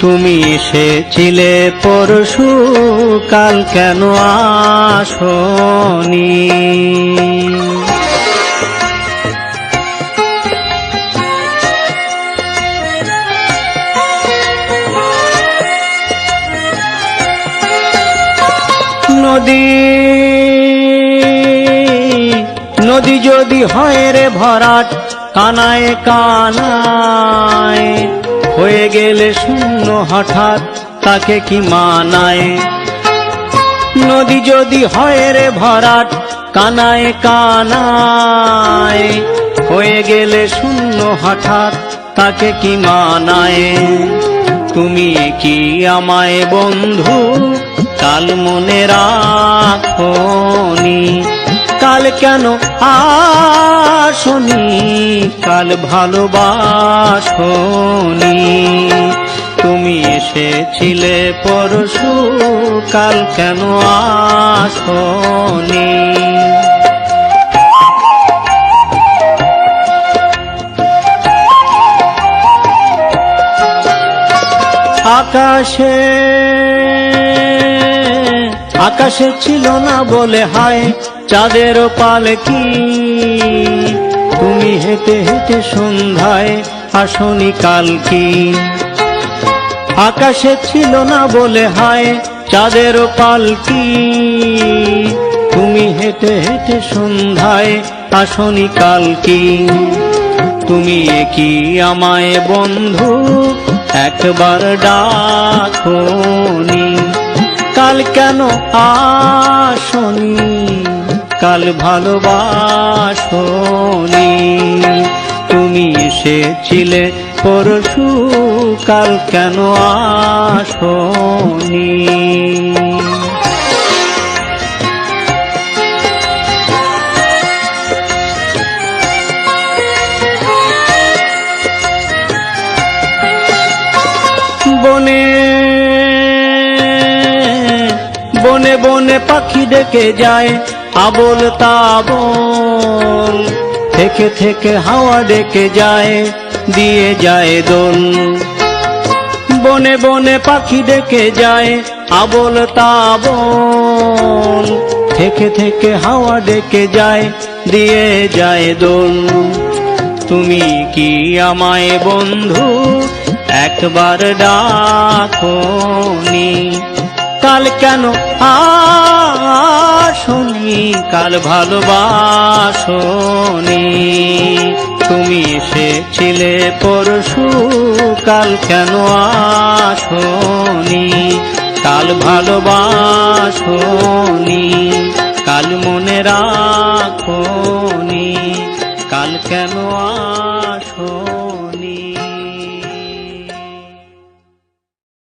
তুমি এসেছিলে পরশু কাল কেন আসনি? নদী নদী যদি হয় রে ভরাট কানায় কানায় হয়ে গেলে শূন্য হঠাৎ তাকে কি মানায়? নদী যদি হয় রে ভরাট, কানায় কানায়। হয়ে গেলে শূন্য হঠাৎ তাকে কি মানায়? তুমি কি আমায় বন্ধু? কাল মনে রাখনি। কাল কেন আসনি কাল ভালোবাসনি তুমি এসেছিলে পরশু, কাল কেন আসনি আকাশে আকাশে ছিল না বলে হায়, চাঁদের পালকি তুমি হেঁটে হেঁটে সন্ধ্যায় আসনি কালকি আকাশে ছিল না বলে হায়, চাঁদের পালকি তুমি হেঁটে হেঁটে সন্ধ্যায় আসনি কালকি তুমি কি আমায় বন্ধু? একবার ডাকনি, কাল কেন আসনি? কাল ভালোবাসনি তুমি এসেছিলে পরশু কাল কেন আসনি বনে বনে বনে পাখি ডেকে যায় আবল তাবল। থেকে থেকে হাওয়া ডেকে যায়, দিয়ে যায় দোল। বনে বনে পাখি ডেকে যায়, আবল তাবল। থেকে থেকে হাওয়া ডেকে যায়, দিয়ে যায় দোল। তুমি কি আমায় বন্ধু? একবার ডাকনি। কাল কেন আসনি? কাল ভালোবাসনি। তুমি এসেছিলে পরশু, কাল কেন আসনি? কাল ভালোবাসনি, কাল মনে রাখনি। কাল কেন